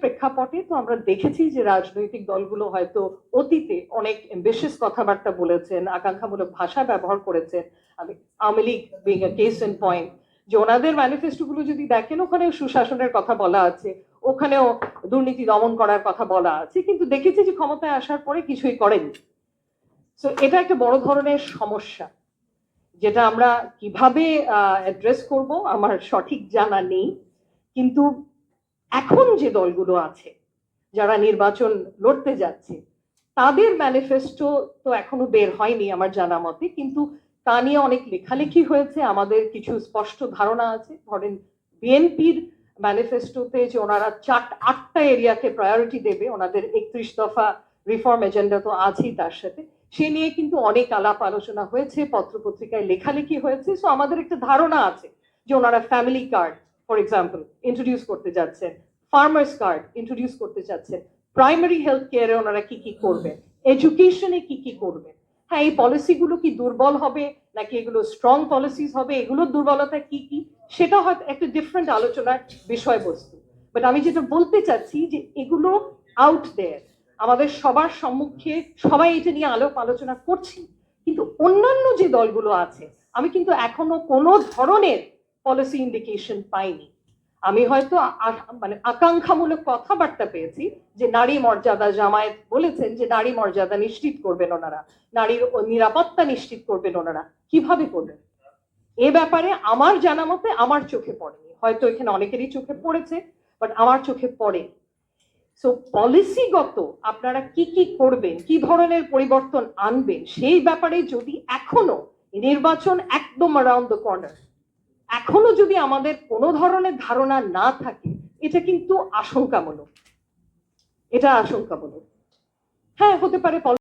প্রেক্ষাপটে তো আমরা দেখেছি যে রাজনৈতিক দলগুলো হয়তো অতীতে অনেক এম্বিশিয়াস কথাবার্তা বলেছেন, আকাঙ্ক্ষামূলক ভাষা ব্যবহার করেছেন। আমি Awami League being a case in point যে ওনাদের ম্যানিফেস্টো গুলো যদি দেখেন ওখানে সুশাসনের কথা বলা আছে, ওখানেও দুর্নীতি দমন করার কথা বলা আছে, কিন্তু দেখেছি যে ক্ষমতায় আসার পরে কিছুই করেনি সো এটা একটা বড় ধরনের সমস্যা, যেটা আমরা কীভাবে অ্যাড্রেস করব আমার সঠিক জানা নেই, কিন্তু এখন যে দলগুলো আছে, যারা নির্বাচন লড়তে যাচ্ছে, তাদের ম্যানিফেস্টো তো এখনও বের হয়নি আমার জানা মতে, কিন্তু তা নিয়ে অনেক লেখালেখি হয়েছে, আমাদের কিছু স্পষ্ট ধারণা আছে। ধরেন বিএনপির ম্যানিফেস্টোতে যে ওনারা চার আটটা এরিয়াকে প্রায়োরিটি দেবে, ওনাদের একত্রিশ দফা রিফর্ম এজেন্ডা তো আছেই তার সাথে, সে নিয়ে কিন্তু অনেক আলাপ আলোচনা হয়েছে, পত্রপত্রিকায় লেখালেখি হয়েছে। সো আমাদের একটা ধারণা আছে যে ওনারা family card for example introduce করতে যাচ্ছেন ফার্মার্স কার্ড ইন্ট্রোডিউস করতে যাচ্ছেন প্রাইমারি হেলথ কেয়ারে ওনারা কি কি করবেন এডুকেশনে কি কি করবেন? হ্যাঁ এই পলিসিগুলো কি দুর্বল হবে নাকি এগুলো স্ট্রং পলিসিস হবে? এগুলোর দুর্বলতা কি কি? সেটা হয়তো একটা ডিফারেন্ট আলোচনার বিষয়বস্তু। বাট আমি যেটা বলতে চাচ্ছি যে এগুলো আউট দেয়ার আমাদের সবার সম্মুখে সবাই এটা নিয়ে আলোপ আলোচনা করছি। কিন্তু অন্যান্য যে দলগুলো আছে, আমি কিন্তু এখনও কোনো ধরনের পলিসি ইন্ডিকেশন পাইনি। আমি হয়তো মানে আকাঙ্ক্ষামূলক কথাবার্তা পেয়েছি যে নারী মর্যাদা জামায়াত বলেছেন যে নারী মর্যাদা নিশ্চিত করবেন ওনারা, নারীর নিরাপত্তা নিশ্চিত করবেন ওনারা। কীভাবে করবেন? এ ব্যাপারে আমার জানা মতে আমার চোখে পড়েনি। হয়তো এখানে অনেকেরই চোখে পড়েছে বাট আমার চোখে পড়েনি। সো পলিসিগত আপনারা কি কি করবেন, কি ধরনের পরিবর্তন আনবেন, সেই ব্যাপারে যদি এখনও নির্বাচন একদম অ্যারাউন্ড দ্য কর্নার এখনও যদি আমাদের কোনো ধরনের ধারণা না থাকে, এটা কিন্তু আশঙ্কামূলক। এটা আশঙ্কামূলক। হ্যাঁ হতে পারে